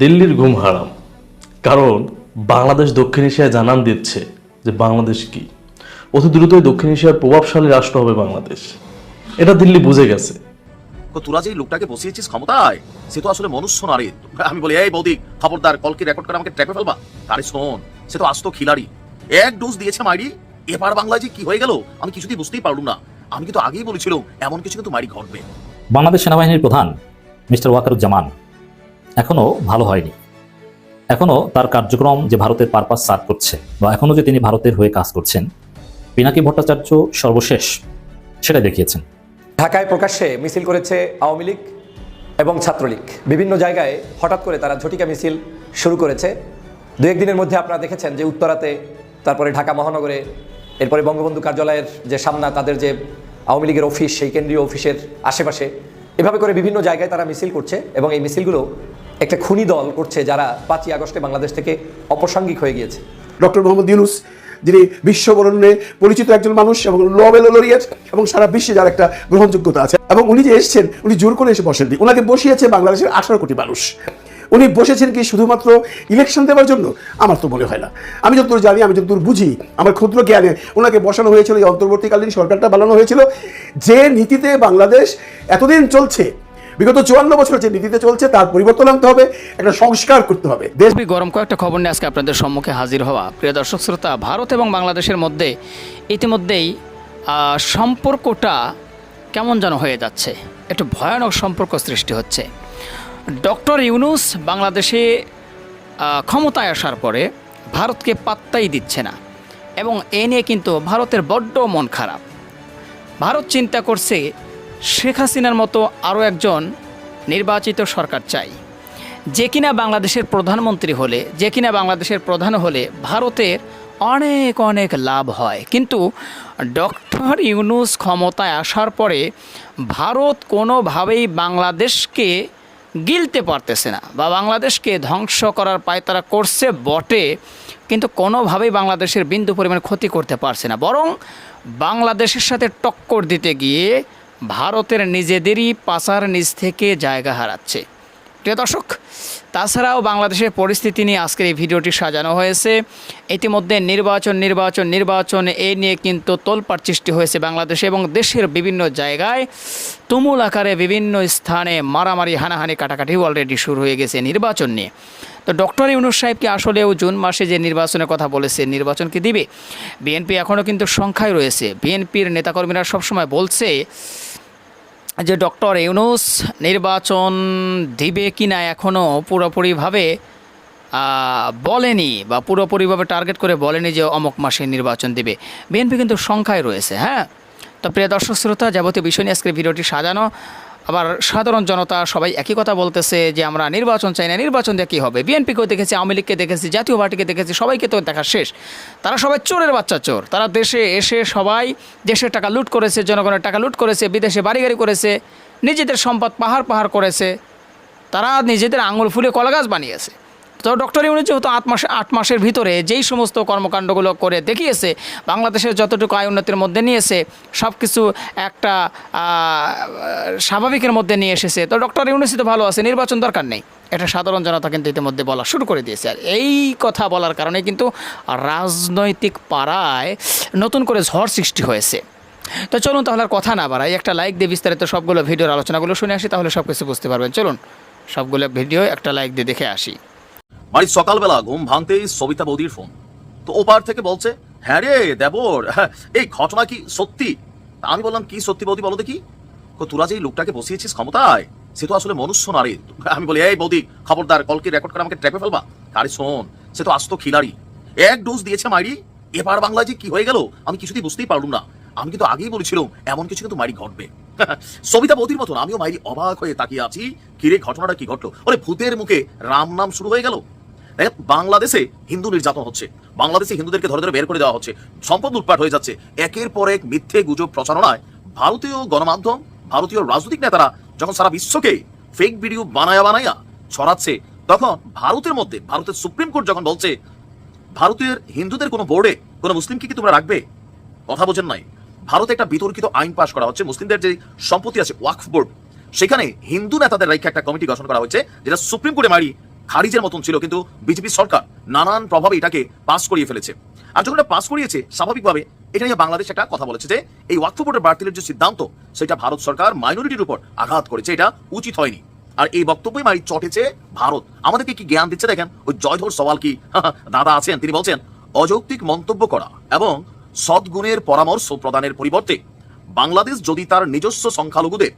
দিল্লির ঘুম হারাম। কারণ বাংলাদেশ দক্ষিণ এশিয়ায় জানান দিচ্ছে যে বাংলাদেশ কি। অতি দ্রুতই দক্ষিণ এশিয়ার প্রভাবশালী রাষ্ট্র হবে বাংলাদেশ। এটা দিল্লি বুঝে গেছে। তোরা যে লোকটাকে বসিয়েছিস ক্ষমতায় সে তো আসলে মনুষ্য নারী। আমি বলি এই বৌদি খবরদার কলকে রেকর্ড করে আমাকে ট্র্যাপে ফেলবা? আরে শোন সে তো আসতো খিলাড়ি। এক ডোজ দিয়েছে মাইরি এবার বাংলায় যে কি হয়ে গেল আমি কিছুতেই বুঝতেই পারলাম না। আমি কিন্তু আগেই বলেছিলাম এমন কিছু কিন্তু মারি ঘটবে। বাংলাদেশ সেনাবাহিনীর প্রধান মিস্টার ওয়াকারুজ্জামান এখনও ভালো হয়নি। এখনও তার কার্যক্রম যে ভারতের পারপাস সার্ভ করছে বা এখনও যে তিনি ভারতের হয়ে কাজ করছেন, পিনাকি ভট্টাচার্য সর্বশেষ সেটা দেখিয়েছেন। ঢাকায় প্রকাশ্যে মিছিল করেছে আওয়ামী লীগ এবং ছাত্রলীগ। বিভিন্ন জায়গায় হঠাৎ করে তারা ঝটিকা মিছিল শুরু করেছে। দু একদিনের মধ্যে আপনারা দেখেছেন যে উত্তরাতে, তারপরে ঢাকা মহানগরে, এরপরে বঙ্গবন্ধু কার্যালয়ের যে সামনা, তাদের যে আওয়ামী লীগের অফিস, সেই কেন্দ্রীয় অফিসের আশেপাশে, এভাবে করে বিভিন্ন জায়গায় তারা মিছিল করছে এবং এই মিছিলগুলো একটা খুনি দল করছে যারা পাঁচই আগস্টে বাংলাদেশ থেকে অপ্রাসঙ্গিক হয়ে গিয়েছে। ডক্টর মোহাম্মদ ইউনুস, যিনি বিশ্ববরণ্যে পরিচিত একজন মানুষ এবং নোবেল লরিয়েট এবং সারা বিশ্বে যার একটা গ্রহণযোগ্যতা আছে, এবং উনি যে এসেছেন, উনি জোর করে এসে বসেননি। ওনাকে বসিয়েছে বাংলাদেশের আঠারো কোটি মানুষ। উনি বসেছেন কি শুধুমাত্র ইলেকশন দেওয়ার জন্য? আমার তো মনে হয় না। আমি যতদূর জানি, আমি যতদূর বুঝি, আমার ক্ষুদ্র জ্ঞানে ওনাকে বসানো হয়েছিল, এই অন্তর্বর্তীকালীন সরকারটা বানানো হয়েছিল। যে নীতিতে বাংলাদেশ এতদিন চলছে বিগত চুয়ান্ন বছর যে নীতিতে চলছে, তার পরিবর্তন আনতে হবে, একটা সংস্কার করতে হবে। দেশ গরম কয়েকটা খবর নিয়ে আজকে আপনাদের সম্মুখে হাজির হওয়া। প্রিয় দর্শক শ্রোতা, ভারত এবং বাংলাদেশের মধ্যে ইতিমধ্যেই সম্পর্কটা কেমন যেন হয়ে যাচ্ছে। একটু ভয়ানক সম্পর্ক সৃষ্টি হচ্ছে। ডক্টর ইউনুস বাংলাদেশে ক্ষমতায় আসার পরে ভারতকে পাত্তাই দিচ্ছে না। এবং এ নিয়ে কিন্তু ভারতের বড্ড মন খারাপ। ভারত চিন্তা করছে শেখ হাসিনার মতো আরও একজন নির্বাচিত সরকার চাই। যে কিনা বাংলাদেশের প্রধানমন্ত্রী হলে, যে কিনা বাংলাদেশের প্রধান হলে ভারতের অনেক অনেক লাভ হয়। কিন্তু ডক্টর ইউনুস ক্ষমতায় আসার পরে ভারত কোনোভাবেই বাংলাদেশকে গিলতে পারতেছে না বা বাংলাদেশকে ধ্বংস করার পায়তারা করছে বটে, কিন্তু কোনোভাবেই বাংলাদেশের বিন্দু পরিমাণ ক্ষতি করতে পারছে না। বরং বাংলাদেশের সাথে টক্কর দিতে গিয়ে ভারতের নিজেদেরই পাচার নিচ থেকে জায়গা হারাচ্ছে। প্রিয় দর্শক, তাছাড়াও বাংলাদেশের পরিস্থিতি নিয়ে আজকের এই ভিডিওটি সাজানো হয়েছে। ইতিমধ্যে নির্বাচন নির্বাচন নির্বাচন এ নিয়ে কিন্তু তোলপাড় সৃষ্টি হয়েছে বাংলাদেশে এবং দেশের বিভিন্ন জায়গায়। তুমুল আকারে বিভিন্ন স্থানে মারামারি, হানাহানি কাটাকাটি অলরেডি শুরু হয়ে গেছে নির্বাচন নিয়ে। তো ডক্টর ইউনুস সাহেবকে আসলেও জুন মাসে যে নির্বাচনের কথা বলেছে, নির্বাচন কি দিবে? বিএনপি এখনও কিন্তু সংখ্যায় রয়েছে। বিএনপির নেতাকর্মীরা সবসময় বলছে যে ডক্টর ইউনুস নির্বাচন দিবে কি না এখনও পুরোপুরিভাবে বলেনি বা পুরোপুরিভাবে টার্গেট করে বলেনি যে অমক মাসে নির্বাচন দিবে। বিএনপি কিন্তু সংখ্যায় রয়েছে হ্যাঁ? তো প্রিয় দর্শক, শ্রোতা, যাবতীয় বিষয় নিয়ে আজকের ভিডিওটি সাজানো। আবার সাধারণ জনতা সবাই একই কথা বলতেছে যে আমরা নির্বাচন চাই না, নির্বাচন দিয়ে কী হবে? বিএনপিকেও দেখেছি, আওয়ামী লীগকে দেখেছি, জাতীয় পার্টিকে দেখেছি, সবাইকে তো দেখা শেষ। তারা সবাই চোরের বাচ্চা চোর। তারা দেশে এসে সবাই দেশের টাকা লুট করেছে, জনগণের টাকা লুট করেছে, বিদেশে বাড়িগাড়ি করেছে, নিজেদের সম্পদ পাহাড় পাহাড় করেছে। তারা নিজেদের আঙুল ফুলে কলাগাছ বানিয়েছে। তো ডক্টর ইউনুস যেহেতু আট মাস, আট মাসের ভিতরে যেই সমস্ত কর্মকাণ্ডগুলো করে দেখিয়েছে, বাংলাদেশের যতটুকু আয় উন্নতির মধ্যে নিয়েছে সব কিছু একটা স্বাভাবিকের মধ্যে নিয়ে এসেছে। তো ডক্টর ইউনুসই তো ভালো আছে, নির্বাচন দরকার নেই। এটা সাধারণ জনতা কিন্তু ইতিমধ্যে বলা শুরু করে দিয়েছে। আর এই কথা বলার কারণে কিন্তু রাজনৈতিক পাড়ায় নতুন করে ঝড় সৃষ্টি হয়েছে। তো চলুন তাহলে আর কথা না বাড়াই। একটা লাইক দিয়ে বিস্তারিত সবগুলো ভিডিওর আলোচনাগুলো শুনে আসি, তাহলে সব কিছু বুঝতে পারবেন। চলুন, সবগুলো ভিডিও একটা লাইক দিয়ে দেখে আসি। বাড়ির সকালবেলা ঘুম ভাঙতেই সবিতা বৌদির ফোন। তো ওপার থেকে বলছে হ্যাঁ রে, দেবর, এই ঘটনা কি সত্যি? তা আমি বললাম, কি সত্যি বৌদি বলো দেখি? তোরা যে লোকটাকে বসিয়েছিস ক্ষমতায়, সে তো আসলে মনুষ্য নারী। আমি বলি, এই বৌদি, খবরদার, কলকে রেকর্ড করে আমাকে ট্র্যাপে ফেলবা? আরে শোন, সে তো আসতো খিলাড়ি। এক ডোজ দিয়েছে মাইরি, এবার বাংলায় যে কি হয়ে গেল, আমি কিছুতেই বুঝতেই পারলাম না। আমি কিন্তু আগেই বলেছিলাম, এমন কিছু কিন্তু মারি ঘটবে। সবিতা বৌদির মতন, আমিও মাইরি অবাক হয়ে তাকিয়ে আছি কিরে ঘটনাটা কি ঘটলো? ওরে, ভূতের মুখে রাম নাম শুরু হয়ে গেল। বাংলাদেশে হিন্দু নির্যাতন হচ্ছে। বাংলাদেশে হিন্দুদেরকে ধরে ধরে বের করে দেওয়া হচ্ছে। সম্পদ লুটপাট হয়ে যাচ্ছে। একের পর এক মিথ্যে গুজব প্রচারণায় ভারতীয় গণমাধ্যম, ভারতীয় রাজনৈতিক নেতারা যখন সারা বিশ্বকে ফেক ভিডিও বানায়া বানায়া ছড়াচ্ছে, তখন ভারতের মধ্যে, ভারতের সুপ্রিম কোর্ট যখন বলছে ভারতীয় হিন্দুদের কোনো বোর্ডে, কোনো মুসলিমকে কি তোমরা রাখবে? কথা বোঝেন নাই। ভারতে একটা বিতর্কিত আইন পাশ করা হচ্ছে। মুসলিমদের যে সম্পত্তি আছে, ওয়াকফ বোর্ড, সেখানে হিন্দু নেতাদের রেখে একটা কমিটি গঠন করা হয়েছে, যেটা সুপ্রিম কোর্টে মারি খারিজের মতন ছিল, কিন্তু বিজেপি সরকার নানান প্রভাবে এটাকে পাস করিয়ে ফেলেছে। আর যখন এটা পাস করিয়েছে, স্বাভাবিকভাবে এটা নিয়ে বাংলাদেশ একটা কথা বলেছে যে, এই ওয়াকফ বোর্ডের বাতিলের যে সিদ্ধান্ত, সেটা ভারত সরকার মাইনরিটির উপর আঘাত করেছে, এটা উচিত হয়নি। আর এই বক্তব্যই মারি চটেছে ভারত। আমাদেরকে কি জ্ঞান দিচ্ছে দেখেন? ওই জয়ধর সওয়াল কি? দাদা আছেন, তিনি বলছেন, অযৌক্তিক মন্তব্য করা এবং সদ্গুণের পরামর্শ প্রদানের পরিবর্তে বাংলাদেশ যদি তার নিজস্ব সংখ্যালঘুদের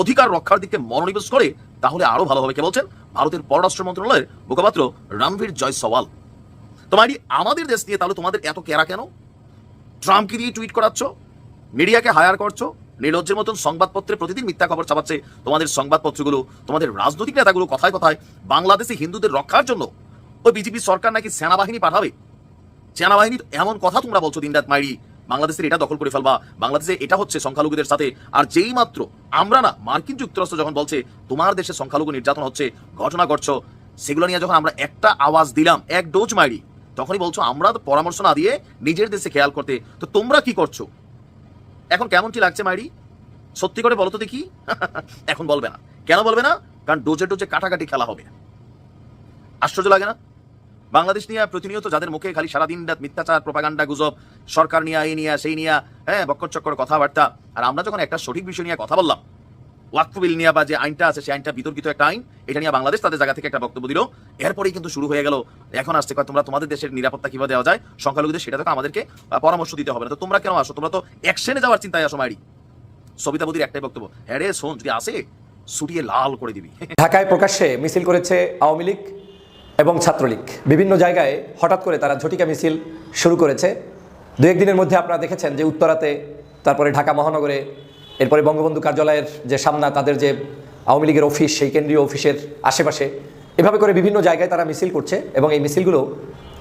অধিকার রক্ষার দিকে মনোনিবেশ করে, তাহলে আরও ভালো হবে। কে বলছেন? ভারতের পররাষ্ট্র মন্ত্রণালয়ের মুখপাত্র রণবীর জয় সওয়াল তোমার আমাদের দেশ নিয়ে তাহলে তোমাদের এত কেরা কেন? ট্রাম্পকে দিয়ে টুইট করাচ্ছ? মিডিয়াকে হায়ার করছ? নির্লজ্জের মতন সংবাদপত্রে প্রতিদিন মিথ্যা খবর চাপাচ্ছে তোমাদের সংবাদপত্রগুলো, তোমাদের রাজনৈতিক নেতাগুলো কথায় কথায় বাংলাদেশে হিন্দুদের রক্ষার জন্য ওই বিজেপি সরকার নাকি সেনাবাহিনী পাঠাবে? সেনাবাহিনী এমন কথা তোমরা বলছো দিনরাত মাইরি। বাংলাদেশের এটা দখল করে ফেলবা, বাংলাদেশে এটা হচ্ছে সংখ্যালঘুদের সাথে। আর যেই মাত্র আমরা না, মার্কিন যুক্তরাষ্ট্র যখন বলছে, তোমার দেশে সংখ্যালঘু নির্যাতন হচ্ছে, ঘটনা ঘটছো, সেগুলো নিয়ে যখন আমরা একটা আওয়াজ দিলাম, এক ডোজ মাইরি, তখনই বলছো, আমরা পরামর্শ না দিয়ে নিজের দেশে খেয়াল করতে, তো তোমরা কি করছ? এখন কেমনটি লাগছে মাইরি? সত্যি করে বলো তো দেখি। এখন বলবে না। কেন বলবে না? কারণ ডোজে ডোজে কাটাকাটি খেলা হবে। আশ্চর্য লাগে না? বাংলাদেশ নিয়ে প্রতিনিয়ত যাদের মুখে খালি সারাদিন রাত মিথ্যাচার প্রপাগান্ডা গুজব, সরকার নিয়ে এই নিয়ে সেই নিয়ে হ্যাঁ বক্কর চক্কর কথাবার্তা। আর আমরা যখন একটা সঠিক বিষয় নিয়ে কথা বললাম ওয়াকফ নিয়ে বা যে আইনটা আছে, সেই আইনটা বিতর্কিত একটা আইন, এটা নিয়ে বাংলাদেশ তাদের জায়গা থেকে একটা বক্তব্য দিল। এরপরেই কিন্তু শুরু হয়ে গেল, এখন আসছে, কয়, তোমরা তোমাদের দেশের নিরাপত্তা কীভাবে দেওয়া যায়, সংখ্যালঘুদের সেটা তো আমাদেরকে পরামর্শ দিতে হবে না। তো তোমরা কেন আসো? তোমরা তো অ্যাকশনে যাওয়ার চিন্তায় আসো, মাইরি। সবিতা বুদির একটাই বক্তব্য হ্যাঁ রে, শোন, যদি আসে, সুটিয়ে লাল করে দিবি। ঢাকায় প্রকাশ্যে মিছিল করেছে আওয়ামী লীগ। এবং ছাত্রলীগ। বিভিন্ন জায়গায় হঠাৎ করে তারা ঝটিকা মিছিল শুরু করেছে। দু একদিনের মধ্যে আপনারা দেখেছেন যে উত্তরাতে, তারপরে ঢাকা মহানগরে, এরপরে বঙ্গবন্ধু কার্যালয়ের যে সামনা, তাদের যে আওয়ামী লীগের অফিস, সেই কেন্দ্রীয় অফিসের আশেপাশে এভাবে করে বিভিন্ন জায়গায় তারা মিছিল করছে এবং এই মিছিলগুলো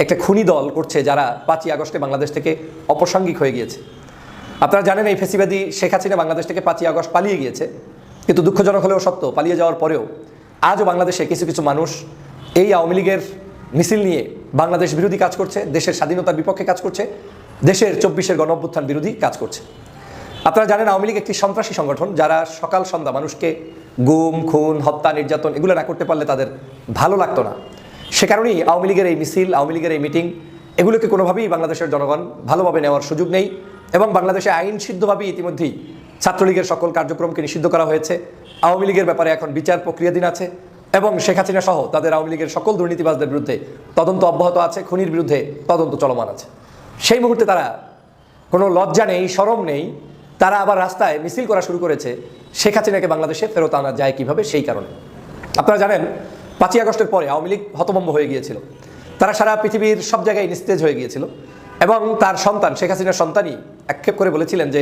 একটা খুনি দল করছে যারা পাঁচই আগস্টে বাংলাদেশ থেকে অপ্রাসঙ্গিক হয়ে গিয়েছে। আপনারা জানেন এই ফেসিবাদী শেখ হাসিনা বাংলাদেশ থেকে পাঁচই আগস্ট পালিয়ে গিয়েছে। কিন্তু দুঃখজনক হলেও সত্য, পালিয়ে যাওয়ার পরেও আজও বাংলাদেশে কিছু কিছু মানুষ এই আওয়ামী লীগের মিছিল নিয়ে বাংলাদেশ বিরোধী কাজ করছে, দেশের স্বাধীনতার বিপক্ষে কাজ করছে, দেশের চব্বিশের গণ অভ্যুত্থান বিরোধী কাজ করছে। আপনারা জানেন আওয়ামী লীগ একটি সন্ত্রাসী সংগঠন যারা সকাল সন্ধ্যা মানুষকে গুম, খুন, হত্যা, নির্যাতন এগুলো না করতে পারলে তাদের ভালো লাগতো না। সে কারণেই আওয়ামী লীগের এই মিছিল, আওয়ামী লীগের এই মিটিং এগুলোকে কোনোভাবেই বাংলাদেশের জনগণ ভালোভাবে নেওয়ার সুযোগ নেই এবং বাংলাদেশে আইন সিদ্ধভাবেই ইতিমধ্যেই ছাত্রলীগের সকল কার্যক্রমকে নিষিদ্ধ করা হয়েছে। আওয়ামী লীগের ব্যাপারে এখন বিচার প্রক্রিয়াধীন আছে। এবং শেখ হাসিনা সহ তাদের আওয়ামী লীগের সকল দুর্নীতিবাজদের বিরুদ্ধে তদন্ত অব্যাহত আছে, খুনির বিরুদ্ধে তদন্ত চলমান আছে। সেই মুহূর্তে তারা কোনো লজ্জা নেই, সরম নেই, তারা আবার রাস্তায় মিছিল করা শুরু করেছে। শেখ হাসিনাকে বাংলাদেশে ফেরত আনা যায় কীভাবে? সেই কারণে। আপনারা জানেন, পাঁচই আগস্টের পরে আওয়ামী লীগ হতভম্ব হয়ে গিয়েছিল। তারা সারা পৃথিবীর সব জায়গায় নিস্তেজ হয়ে গিয়েছিল। এবং তার সন্তান, শেখ হাসিনার সন্তানই আক্ষেপ করে বলেছিলেন যে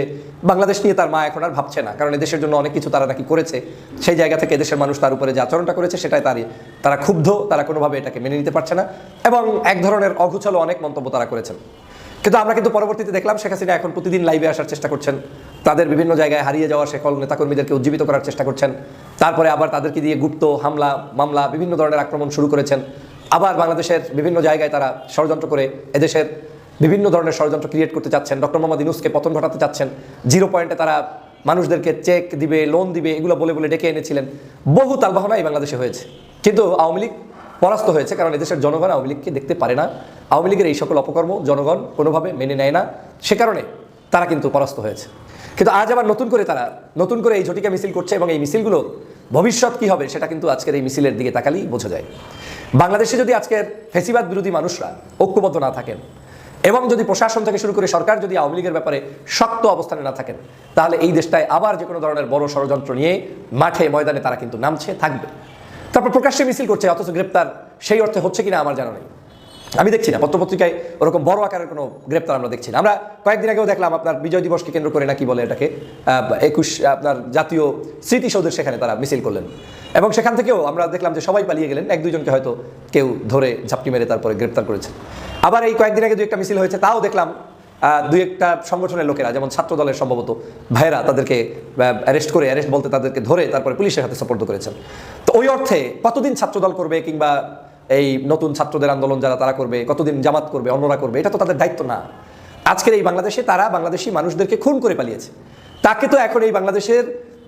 বাংলাদেশ নিয়ে তার মা এখন আর ভাবছে না। কারণ এদেশের জন্য অনেক কিছু তারা নাকি করেছে। সেই জায়গা থেকে এদেশের মানুষ তার উপরে যে আচরণটা করেছে, সেটাই তারই। তারা ক্ষুব্ধ, তারা কোনোভাবে এটাকে মেনে নিতে পারছে না এবং এক ধরনের অগুছালো অনেক মন্তব্য তারা করেছেন। কিন্তু আমরা কিন্তু পরবর্তীতে দেখলাম শেখ হাসিনা এখন প্রতিদিন লাইভে আসার চেষ্টা করছেন। তাদের বিভিন্ন জায়গায় হারিয়ে যাওয়া সকল নেতাকর্মীদেরকে উজ্জীবিত করার চেষ্টা করছেন। তারপরে আবার তাদেরকে দিয়ে গুপ্ত হামলা, মামলা, বিভিন্ন ধরনের আক্রমণ শুরু করেছেন। আবার বাংলাদেশের বিভিন্ন জায়গায় তারা ষড়যন্ত্র করে এদেশের বিভিন্ন ধরনের ষড়যন্ত্র ক্রিয়েট করতে চাচ্ছেন ডক্টর মোহাম্মদ ইনুসকে পতন ঘটাতে চাচ্ছেন জিরো পয়েন্টে তারা মানুষদেরকে চেক দিবে লোন দিবে, এগুলো বলে বলে ডেকে এনেছিলেন। বহু তালবাহনা এই বাংলাদেশে হয়েছে। কিন্তু আওয়ামী লীগ পরাস্ত হয়েছে, কারণ এদেশের জনগণ আওয়ামী লীগকে দেখতে পারে না। আওয়ামী লীগের এই সকল অপকর্ম জনগণ কোনোভাবে মেনে নেয় না। সে কারণে তারা কিন্তু পরাস্ত হয়েছে। কিন্তু আজ আবার নতুন করে তারা, নতুন করে এই ঝটিকা মিছিল করছে এবং এই মিছিলগুলো ভবিষ্যৎ কি হবে সেটা কিন্তু আজকের এই মিছিলের দিকে তাকালেই বোঝা যায়। বাংলাদেশে যদি আজকের ফেসিবাদ বিরোধী মানুষরা ঐক্যবদ্ধ না থাকেন এবং যদি প্রশাসন থেকে শুরু করে সরকার যদি আওয়ামী লীগের ব্যাপারে শক্ত অবস্থানে না থাকেন, তাহলে এই দেশটায় আবার যে কোনো ধরনের বড় ষড়যন্ত্র নিয়ে মাঠে, ময়দানে তারা কিন্তু নামছে, থাকবে। তারপর প্রকাশ্যে মিছিল করছে, অথচ গ্রেপ্তার, সেই অর্থে হচ্ছে কিনা আমার জানা নেই। আমি দেখছি না, পত্রপত্রিকায় ওরকম বড় আকারের কোনো গ্রেপ্তার আমরা দেখছি না। আমরা কয়েকদিন আগেও দেখলাম আপনার বিজয় দিবসকে কেন্দ্র করে নাকি বলে এটাকে একুশ, আপনার জাতীয় স্মৃতিসৌধের সেখানে তারা মিছিল করলেন। এবং সেখান থেকেও আমরা দেখলাম যে সবাই পালিয়ে গেলেন, এক দুইজনকে হয়তো কেউ ধরে ঝাপটি মেরে তারপরে গ্রেপ্তার করেছে আবার এই কয়েকদিন আগে দু একটা মিছিল হয়েছে, তাও দেখলাম দুই একটা সংগঠনের লোকেরা, যেমন ছাত্র দলের সম্ভবত ভাইয়েরা তাদেরকে অ্যারেস্ট করে অ্যারেস্ট বলতে তাদেরকে ধরে তারপরে পুলিশের হাতে সপর্দ করেছেন। তো ওই অর্থে কতদিন ছাত্রদল করবে কিংবা এই নতুন ছাত্রদের আন্দোলন যারা তারা করবে, কতদিন জামাত করবে, অন্যরা করবে, এটা তো তাদের দায়িত্ব না। আজকের এই বাংলাদেশে তারা বাংলাদেশি মানুষদেরকে খুন করে পালিয়েছে। তাকে তো এখন এই বাংলাদেশের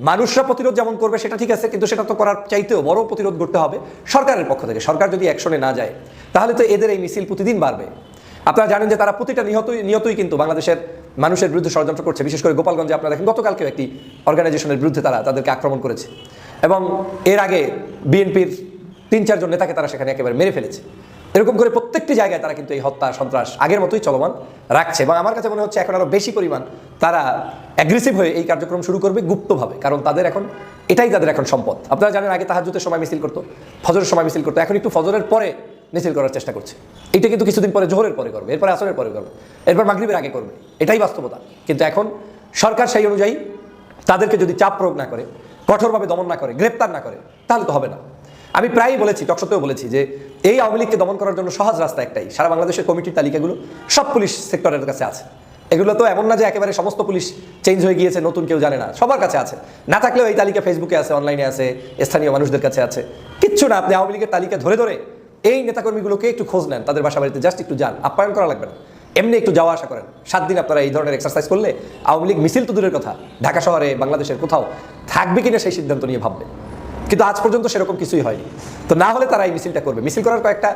মানুষরা প্রতিরোধ যেমন করবে, সেটা ঠিক আছে, কিন্তু সেটা তো করার চাইতেও বড় প্রতিরোধ করতে হবে সরকারের পক্ষ থেকে। সরকার যদি অ্যাকশনে না যায়, তাহলে তো এদের এই মিছিল প্রতিদিন বাড়বে। আপনারা জানেন যে তারা প্রতিটা নিহতই নিহতই কিন্তু বাংলাদেশের মানুষের বিরুদ্ধে ষড়যন্ত্র করছে। বিশেষ করে গোপালগঞ্জে আপনারা দেখেন, গতকালকেও একটি অর্গানাইজেশনের বিরুদ্ধে তারা তাদেরকে আক্রমণ করেছে। এবং এর আগে বিএনপির তিন চারজন নেতাকে তারা সেখানে একেবারে মেরে ফেলেছে। এরকম করে প্রত্যেকটি জায়গায় তারা কিন্তু এই হত্যা সন্ত্রাস আগের মতোই চলমান রাখছে এবং আমার কাছে মনে হচ্ছে এখন আরও বেশি পরিমাণ তারা অ্যাগ্রেসিভ হয়ে এই কার্যক্রম শুরু করবে গুপ্তভাবে, কারণ তাদের এখন এটাই তাদের এখন সম্পদ। আপনারা জানেন আগে তাহাজুতের সময় মিছিল করতো, ফজরের সময় মিছিল করতো, এখন একটু ফজরের পরে মিছিল করার চেষ্টা করছে। এটা কিন্তু কিছুদিন পরে জোহরের পরে করবে, এরপরে আসরের পরে করবে, এরপর মাগরিবের আগে করবে, এটাই বাস্তবতা। কিন্তু এখন সরকার সেই অনুযায়ী তাদেরকে যদি চাপ প্রয়োগ না করে, কঠোরভাবে দমন না করে, গ্রেপ্তার না করে, তাহলে তো হবে না। আমি প্রায়ই বলেছি টকশতেও বলেছি যে এই আওয়ামী লীগকে দমন করার জন্য সহজ রাস্তা একটাই। সারা বাংলাদেশের কমিটির তালিকাগুলো সব পুলিশ সেক্টরের কাছে আছে। এগুলো তো এমন না যে একেবারে সমস্ত পুলিশ চেঞ্জ হয়ে গিয়েছে, নতুন কেউ জানে না। সবার কাছে আছে। না থাকলেও এই তালিকা ফেসবুকে আছে, অনলাইনে আছে, স্থানীয় মানুষদের কাছে আছে। কিচ্ছু না, আপনি আওয়ামী লীগের তালিকা ধরে ধরে এই নেতাকর্মীগুলোকে একটু খোঁজ নেন, তাদের বাসা বাড়িতে জাস্ট একটু যান, আপ্যায়ন করা লাগবে না। এমনি একটু যাওয়া আসা করেন। সাত দিন আপনারা এই ধরনের এক্সারসাইজ করলে আওয়ামী লীগ মিছিল তো দূরের কথা, ঢাকা শহরে, বাংলাদেশের কোথাও থাকবে কিনা সেই সিদ্ধান্ত নিয়ে ভাববে। কিন্তু আজ পর্যন্ত সেরকম কিছুই হয়নি। তো না হলে তারা এই মিছিলটা করবে। মিছিল করার কয়েকটা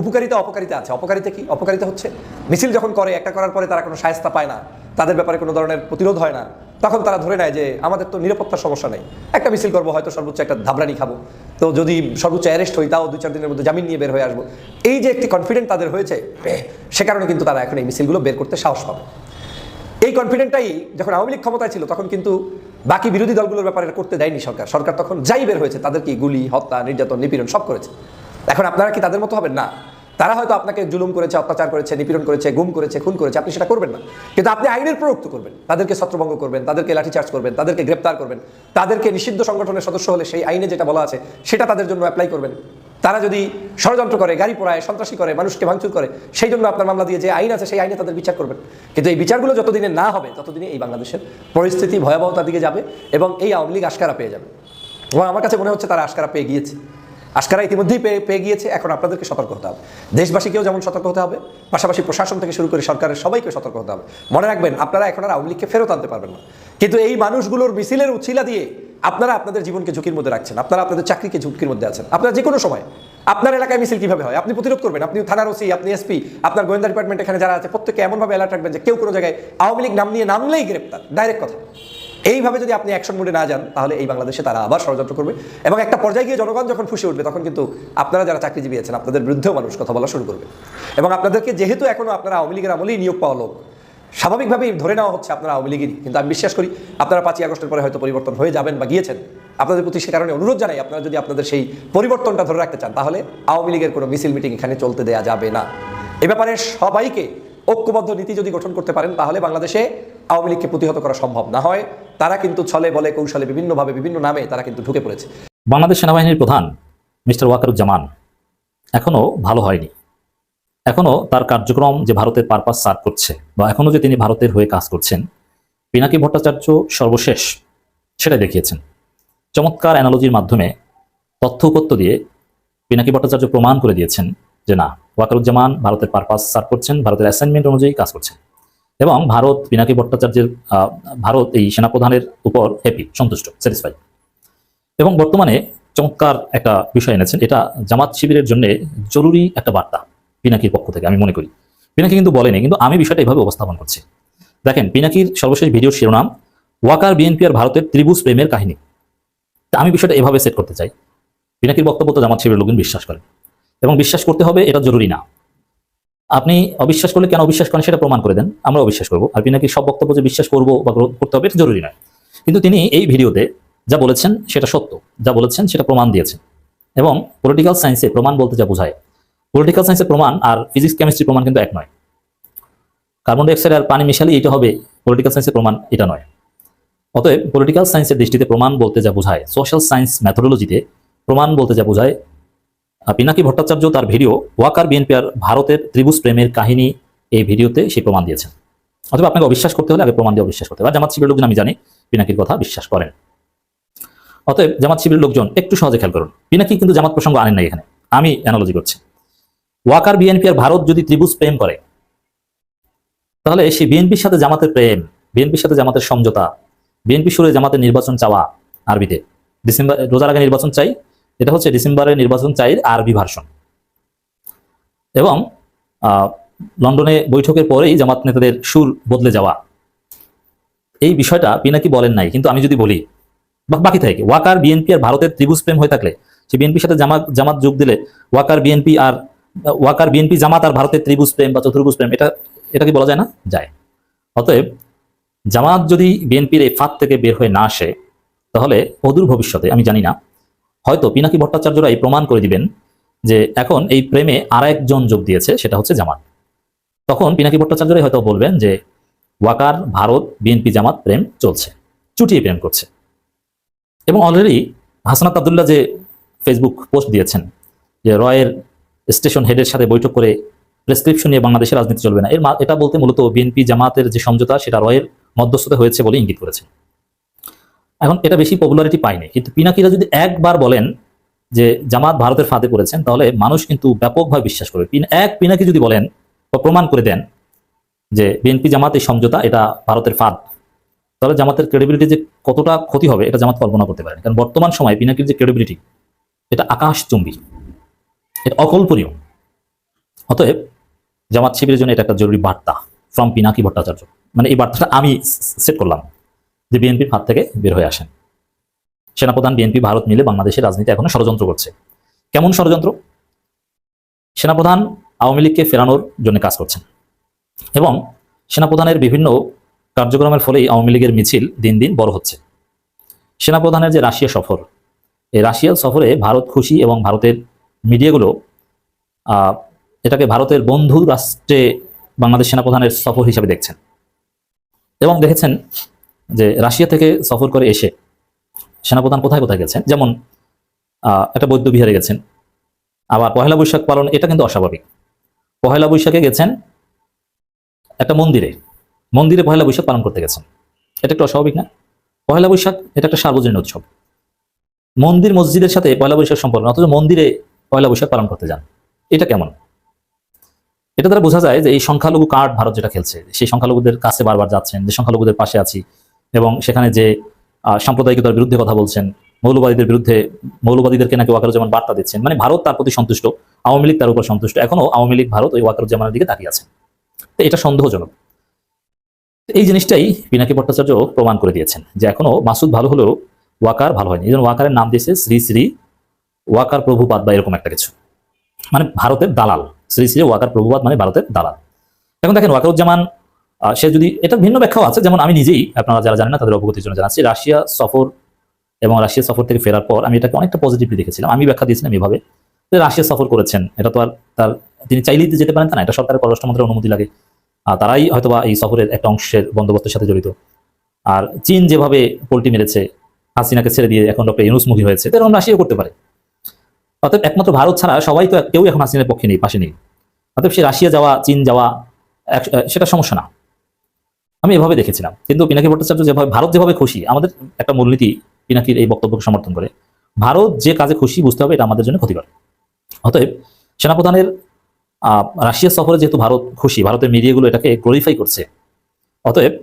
উপকারিতা, অপকারিতা আছে। অপকারিতা কি? অপকারিতা হচ্ছে, মিছিল যখন করে, একটা করার পরে তারা কোনো সায়স্তা পায় না। তাদের ব্যাপারে কোনো ধরনের প্রতিরোধ হয় না। তখন তারা ধরে নেয় যে, আমাদের তো নিরাপত্তার সমস্যা নেই। একটা মিছিল করব, হয়তো সর্বোচ্চ একটা ধাবরানি খাব। তো যদি সর্বোচ্চ অ্যারেস্ট হই, তাও দুই চার দিনের মধ্যে জামিন নিয়ে বের হয়ে আসব। এই যে একটি কনফিডেন্ট তাদের হয়েছে, সে কারণে কিন্তু তারা এখন এই মিছিলগুলো বের করতে সাহস পাবে। এই কনফিডেন্টটাই যখন আওয়ামী লীগ ক্ষমতায় ছিল, তখন কিন্তু বাকি বিরোধী দলগুলোর ব্যাপারে করতে দেয়নি সরকার। সরকার তখন যাই বের হয়েছে, তাদেরকে গুলি, হত্যা, নির্যাতন, নিপীড়ন সব করেছে। এখন আপনারা কি তাদের মতো হবেন? না। তারা হয়তো আপনাকে জুলুম করেছে, অত্যাচার করেছে, নিপীড়ন করেছে, গুম করেছে, খুন করেছে, আপনি সেটা করবেন না। কিন্তু আপনি আইনের প্রয়োগ তো করবেন। তাদেরকে ছত্রভঙ্গ করবেন, তাদেরকে লাঠিচার্জ করবেন, তাদেরকে গ্রেপ্তার করবেন। তাদেরকে নিষিদ্ধ সংগঠনের সদস্য হলে সেই আইনে যেটা বলা আছে, সেটা তাদের জন্য অ্যাপ্লাই করবেন। তারা যদি ষড়যন্ত্র করে, গাড়ি পোড়ায়, সন্ত্রাসী করে, মানুষকে ভাঙচুর করে, সেই জন্য আপনার মামলা দিয়ে যে আইন আছে, সেই আইনে তাদের বিচার করবেন। কিন্তু এই বিচারগুলো যতদিনে না হবে, ততদিনে এই বাংলাদেশের পরিস্থিতি ভয়াবহতার দিকে যাবে এবং এই আওয়ামী লীগ আশকারা পেয়ে যাবে। এবং আমার কাছে মনে হচ্ছে তারা আশকারা পেয়ে গিয়েছে। আশকারা ইতিমধ্যেই পেয়ে গিয়েছে, এখন আপনাদেরকে সতর্ক হতে হবে। দেশবাসীকেও যেমন সতর্ক হতে হবে, পাশাপাশি প্রশাসন থেকে শুরু করে সরকারের সবাইকে সতর্ক হতে হবে। মনে রাখবেন, আপনারা এখন আর আওয়ামী লীগকে ফেরত আনতে পারবেন না। কিন্তু এই মানুষগুলোর মিছিলের উচ্ছিলা দিয়ে আপনারা আপনাদের জীবনকে ঝুঁকির মধ্যে রাখছেন, আপনারা আপনাদের চাকরিকে ঝুঁকির মধ্যে আছেন। আপনারা যে কোনো সময়, আপনার এলাকায় মিছিল কীভাবে হয়? আপনি প্রতিরোধ করবেন, আপনি থানার ওসি, আপনি এসপি, আপনার গোয়েন্দা ডিপার্টমেন্ট এখানে যারা আছে, প্রত্যেককে এমনভাবে অ্যালার্ট রাখবেন যে কেউ কোনো জায়গায় আওয়ামী লীগ নাম নিয়ে নামলেই গ্রেপ্তার, ডাইরেক্ট কথা। এইভাবে যদি আপনি অ্যাকশন মোডে না যান, তাহলে এই বাংলাদেশে তারা আবার ষড়যন্ত্র করবে এবং একটা পর্যায়ে গিয়ে জনগণ যখন ফুসে উঠবে, তখন কিন্তু আপনারা যারা চাকরিজীবী আছেন, আপনাদের বিরুদ্ধেও মানুষ কথা বলা শুরু করবে। এবং আপনাদেরকে যেহেতু এখনও আপনারা আওয়ামী লীগের আমলেই নিয়োগ পাওয়া লোক, স্বাভাবিকভাবেই ধরে নেওয়া হচ্ছে আপনারা আওয়ামী লীগেরই। কিন্তু আমি বিশ্বাস করি, আপনারা পাঁচই আগস্টের পরে হয়তো পরিবর্তন হয়ে যাবেন বা গিয়েছেন। আপনাদের প্রতি সে কারণে অনুরোধ জানাই, আপনারা যদি আপনাদের সেই পরিবর্তনটা ধরে রাখতে চান, তাহলে আওয়ামী লীগের কোনো মিছিল মিটিং এখানে চলতে দেওয়া যাবে না। এ ব্যাপারে সবাইকে ঐক্যবদ্ধ নীতি যদি গঠন করতে পারেন, তাহলে বাংলাদেশে আওয়ামী লীগকে প্রতিহত করা সম্ভব না হয়। তারা কিন্তু ছলে, বলে, কৌশলে, বিভিন্নভাবে, বিভিন্ন নামে তারা কিন্তু ঢুকে পড়েছে। বাংলাদেশ সেনাবাহিনীর প্রধান মিস্টার ওয়াকারুজ্জামান এখনও ভালো হয়নি। এখনও তার কার্যক্রম যে ভারতের পারপাস সার্ভ করছে বা এখনও যে তিনি ভারতের হয়ে কাজ করছেন, পিনাকি ভট্টাচার্য সর্বশেষ সেটাই দেখিয়েছেন। চমৎকার অ্যানালজির মাধ্যমে তথ্য উপত্য দিয়ে পিনাকি ভট্টাচার্য প্রমাণ করে দিয়েছেন যে না ওয়াকারুজ্জামান ভারতের পারপাস সার্ভ করছেন, ভারতের অ্যাসাইনমেন্ট অনুযায়ী কাজ করছেন। এবং ভারত, পিনাকি ভট্টাচার্যের ভারত এই সেনাপ্রধানের উপর হ্যাপি সন্তুষ্ট স্যাটিসফাইড এবং বর্তমানে চমৎকার একটা বিষয় এনেছেন, এটা জামাত শিবিরের জন্য জরুরি একটা বার্তা পিনাকির পক্ষ থেকে, আমি মনে করি। পিনাকি কিন্তু বলেনি, কিন্তু আমি বিষয়টা এভাবে উপস্থাপন করছি। দেখেন, পিনাকির সর্বশেষ ভিডিওর শিরোনাম, ওয়াকার বিএনপি আর ভারতের ত্রিভুজ প্রেমের কাহিনী। আমি বিষয়টা এভাবে সেট করতে চাই। পিনাকির বক্তব্য তো জামাত শিবিরের লোকজন বিশ্বাস করেন। এবং বিশ্বাস করতে হবে এটা জরুরি না। আপনি অবিশ্বাস করলে কেন অবিশ্বাস করেন সেটা প্রমাণ করে দেন। আমরা অবিশ্বাস করব। আর পিনাকির সব বক্তব্য যে বিশ্বাস করব বা করতে হবে এটা জরুরি নয়। কিন্তু তিনি এই ভিডিওতে যা বলেছেন সেটা সত্য। যা বলেছেন সেটা প্রমাণ দিয়েছেন। এবং পলিটিক্যাল সায়েন্সে প্রমাণ বলতে যা বোঝায়। পলিটিক্যাল সায়েন্সের প্রমাণ আর ফিজিক্স কেমিস্ট্রি প্রমাণ কিন্তু এক নয়। কার্বন ডাইঅক্সাইড আর পানি মিশালে এটা হবে। পলিটিক্যাল সায়েন্সের প্রমাণ এটা নয়। অতএব পলিটিক্যাল সায়েন্সের দৃষ্টিতে প্রমাণ বলতে যা বোঝায় সোশ্যাল সায়েন্স ম্যাথোডোলজিতে প্রমাণ বলতে যা বোঝায় পিনাকি ভট্টাচার্য তার ভিডিও ওয়াকার বিএনপি আর ভারতের ত্রিভুজ প্রেমের কাহিনী এই ভিডিওতে সেই প্রমাণ দিয়েছেন। অথবা আপনাকে অবিশ্বাস করতে হলে আগে প্রমাণ দিয়ে অবিশ্বাস করতে হবে। জামাত শিবিরের লোকজন আমি জানি পিনাকির কথা বিশ্বাস করেন। অতএব জামাত শিবিরের লোকজন, একটু সহজে খেয়াল করুন। পিনাকি কিন্তু জামাত প্রসঙ্গ আনেন নাই এখানে। আমি অ্যানালজি করছি। ওয়াকার বিএনপি আর ভারত যদি ত্রিভুজ প্রেম করে, তাহলে সেই বিএনপির সাথে জামাতের প্রেম, বিএনপির সাথে জামাতের সমঝোতা, বিএনপি সুরে জামাতের নির্বাচন চাওয়া আরবিতে। ডিসেম্বর, রোজার আগে নির্বাচন চাই এটা হচ্ছে ডিসেম্বরের নির্বাচন চাই আরবি ভার্সন। এবং লন্ডনে বৈঠকের পরেই জামাত নেতাদের সুর বদলে যাওয়া। এই বিষয়টা পিনাকি বলেন নাই, কিন্তু আমি যদি বলি বাকি থাকে, ওয়াকার বিএনপি আর ভারতের ত্রিভুজ প্রেম হয়ে থাকলে, সে বিএনপির সাথে জামাত জামাত যোগ দিলে, ওয়াকার বিএনপি আর, ওয়াকার বিএনপি জামাত আর ভারতের ত্রিভুজ প্রেম বা চতুর্ভুজ প্রেম এটা এটা কি বলা যায় না? যায়। অতএব, জামাত যদি বিএনপির এই ফাঁদ থেকে বের হয়ে না আসে, তাহলে অদূর ভবিষ্যতে, আমি জানি না হয়তো পিনাকি ভট্টাচার্যরাই প্রমাণ করে দিবেন যে এখন এই প্রেমে আর একজন যোগ দিয়েছে, সেটা হচ্ছে জামাত। তখন পিনাকি ভট্টাচার্যরাই হয়তো বলবেন যে, ওয়াকার, ভারত, বিএনপি জামাত, প্রেম চলছে, চুটিয়ে প্রেম করছে। এবং অলরেডি হাসনাত আবদুল্লাহ যে ফেসবুক পোস্ট দিয়েছেন, যে রয়ের স্টেশন হেডের সাথে বৈঠক করে প্রেসক্রিপশন নিয়ে বাংলাদেশের রাজনীতি চলবে না, এর এটা বলতে মূলত বিএনপি জামাতের যে সমঝোতা, সেটা রয়ের মধ্যস্থতা হয়েছে বলে ইঙ্গিত করেছে। এখন এটা বেশি পপুলারিটি পায়নি। কিন্তু পিনাকিরা যদি একবার বলেন যে জামাত ভারতের ফাঁদে পড়েছেন, তাহলে মানুষ কিন্তু ব্যাপকভাবে বিশ্বাস করবে। এক পিনাকি যদি বলেন বা প্রমাণ করে দেন যে বিএনপি জামাত এই সমঝোতা, এটা ভারতের ফাঁদ, তাহলে জামাতের ক্রেডিবিলিটি যে কতটা ক্ষতি হবে, এটা জামাত কল্পনা করতে পারেন। কারণ বর্তমান সময় পিনাকির যে ক্রেডিবিলিটি এটা আকাশচুম্বী, এটা অকল্পনীয়। অতএব জামাত শিবিরের জন্য এটা একটা জরুরি বার্তা ফ্রম পিনাকি ভট্টাচার্য। মানে এই বার্তাটা আমি সেট করলাম। যে বিএনপির হাত থেকে বের হয়ে আসেন। সেনাপ্রধান বিএনপি ভারত মিলে বাংলাদেশের রাজনীতি এখনও ষড়যন্ত্র করছে। কেমন ষড়যন্ত্র? সেনাপ্রধান আওয়ামী লীগকে ফেরানোর জন্য কাজ করছেন। এবং সেনাপ্রধানের বিভিন্ন কার্যক্রমের ফলেই আওয়ামী লীগের মিছিল দিন দিন বড় হচ্ছে। সেনাপ্রধানের যে রাশিয়া সফর, এই রাশিয়া সফরে ভারত খুশি এবং ভারতের মিডিয়াগুলো এটাকে ভারতের বন্ধু রাষ্ট্রে বাংলাদেশ সেনাপ্রধানের সফর হিসাবে দেখছেন। এবং দেখেছেন যে রাশিয়া থেকে সফর করে এসে সেনাপ্রধান কোথায় কোথায় গেছেন? যেমন একটা বৌদ্ধ বিহারে গেছেন। আবার পহেলা বৈশাখ পালন, এটা কিন্তু অস্বাভাবিক। পহেলা বৈশাখে গেছেন একটা মন্দিরে। মন্দিরে পহেলা বৈশাখ পালন করতে গেছেন। এটা একটু অস্বাভাবিক না? পহেলা বৈশাখ, এটা একটা সার্বজনীন উৎসব। মন্দির মসজিদের সাথে পয়লা বৈশাখ সম্পর্ক অথচ মন্দিরে পয়লা বৈশাখ পালন করতে যান। এটা কেমন? এটা দ্বারা বোঝা যায় যে এই সংখ্যালঘু কার্ড ভারত যেটা খেলছে, সেই সংখ্যালঘুদের কাছে বারবার যাচ্ছেন, যে সংখ্যালঘুদের পাশে আছি। এবং সেখানে যে সাম্প্রদায়িকতার বিরুদ্ধে কথা বলছেন, মৌলবাদীদের বিরুদ্ধে, মৌলবাদীদেরকে নাকি ওয়াকারুজ্জামান বার্তা দিচ্ছেন মানে ভারত তার প্রতি সন্তুষ্ট, আওয়ামী লীগ তার উপর সন্তুষ্ট, এখনও আওয়ামী লীগ ভারত ওই ওয়াকারুজ্জামানের দিকে তাকিয়ে আছে। তো এটা সন্দেহজনক। এই জিনিসটাই পিনাকি ভট্টাচার্য প্রমাণ করে দিয়েছেন যে এখনও মাসুদ ভালো হলেও ওয়াকার ভালো হয়নি। এই জন্য ওয়াকারের নাম দিয়েছে শ্রী শ্রী ওয়াকার প্রভুপাত বা এরকম একটা কিছু। মানে ভারতের দালাল। শ্রী শ্রী ওয়াকার প্রভুপাত মানে ভারতের দালাল। এখন দেখেন ওয়াকারুজ্জামান সে যদি, এটা ভিন্ন ব্যাখ্যাও আছে, যেমন আমি নিজেই, আপনারা যারা জানেন না, তাদের অবগতির জন্য জানাচ্ছি, রাশিয়া সফর এবং রাশিয়া সফর থেকে ফেরার পর আমি এটাকে অনেকটা পজিটিভলি দেখেছিলাম। আমি ব্যাখ্যা দিয়েছিলাম এভাবে যে রাশিয়া সফর করেছেন। এটা তো আর তার, তিনি চাইলেই যেতে পারেন তা না, এটা সরকারের পররাষ্ট্রমন্ত্রীর অনুমতি লাগে। আর তারাই হয়তোবা এই সফরের একটা অংশের বন্দোবস্তের সাথে জড়িত। আর চীন যেভাবে পোল্টি মেরেছে, হাসিনাকে ছেড়ে দিয়ে এখন ডক্টর ইউনুসমুখী হয়েছে তেরকম রাশিয়াও করতে পারে। অর্থাৎ একমাত্র ভারত ছাড়া সবাই তো কেউ এখন হাসিনার পক্ষে নেই, পাশে নেই। অর্থাৎ সে রাশিয়া যাওয়া, চীন যাওয়া সেটা সমস্যা না। আমি এভাবে দেখেছিলাম। কিন্তু পিনাকি ভট্টাচার্য যেভাবে ভারত যেভাবে খুশি, আমাদের একটা মূলনীতি পিনাকির এই বক্তব্যকে সমর্থন করে, ভারত যে কাজে খুশি বুঝতে হবে এটা আমাদের জন্য ক্ষতিকর। অতএব সেনাপ্রধানের রাশিয়া সফরে যেহেতু ভারত খুশি, ভারতের মিডিয়াগুলো এটাকে গ্লোরিফাই করছে, অতএব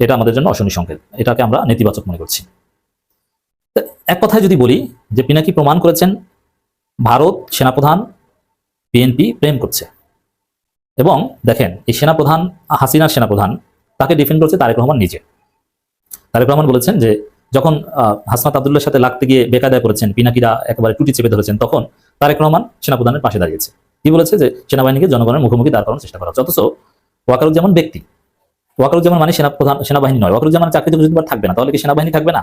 এটা আমাদের জন্য অশনি সংকেত। এটাকে আমরা নেতিবাচক মনে করছি। এক কথায় যদি বলি যে পিনাকি প্রমাণ করেছেন, ভারত সেনাপ্রধান বিএনপি প্রেম করছে। এবং দেখেন, এই সেনাপ্রধান, হাসিনার সেনাপ্রধান তাকে ডিফেন্ড করছে তারেক রহমান নিজে। তারেক রহমান বলেছেন যে, যখন হাসমাত আবদুল্লার সাথে লাগতে গিয়ে বেকায়দায় করেছেন পিনাকিরা একেবারে টুটি চেপে ধরেছেন, তখন তারেক রহমান সেনাপ্রধানের পাশে দাঁড়িয়েছে। কি বলেছে যে, সেনাবাহিনীকে জনগণের মুখোমুখি দাঁড় করানোর চেষ্টা করা হচ্ছে। অথচ ওয়াকারুজ্জামান ব্যক্তি। ওয়াকারুজ্জামান মানে সেনাপ্রধান, সেনাবাহিনী নয়। ওয়াকারুজ্জামান চাকরিতে কিছুদিন থাকবে না। তাহলে কি সেনাবাহিনী থাকবে না?